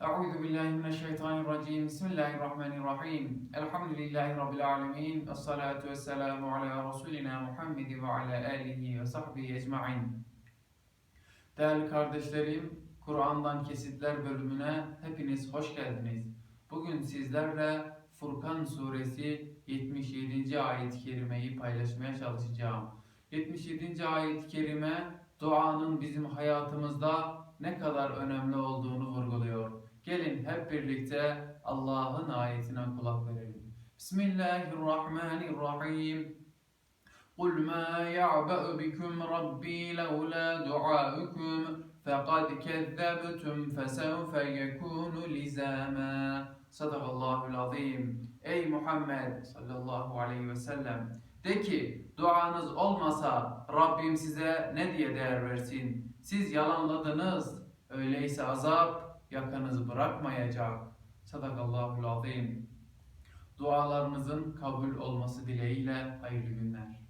Euzu billahi mineşşeytanirracim. Bismillahirrahmanirrahim. Elhamdülillahi rabbil alamin. Essalatu vesselamu ala rasulina Muhammed ve ala alihi ve sahbihi ecmaîn. Değerli kardeşlerim, Kur'an'dan kesitler bölümüne hepiniz hoş geldiniz. Bugün sizlerle Furkan suresi 77. ayet-i kerimeyi paylaşmaya çalışacağım. 77. ayet-i kerime duanın bizim hayatımızda ne kadar önemli olduğunu vurguluyor Gelin hep birlikte Allah'ın ayetine kulak verelim. Bismillahirrahmanirrahim. قُلْ مَا يَعْبَأُ بِكُمْ رَبِّي لَوْلَا دُعَاؤُكُمْ فَقَدْ كَذَّبْتُمْ فَسَوْفَ يَكُونُ لِزَامًا Sadakallahul azim. Ey Muhammed sallallahu aleyhi ve sellem de ki duanız olmasa Rabbim size ne diye değer versin? Siz yalanladınız. Öyleyse azap yakanızı bırakmayacak. Sadakallahul azim. Dualarınızın kabul olması dileğiyle hayırlı günler.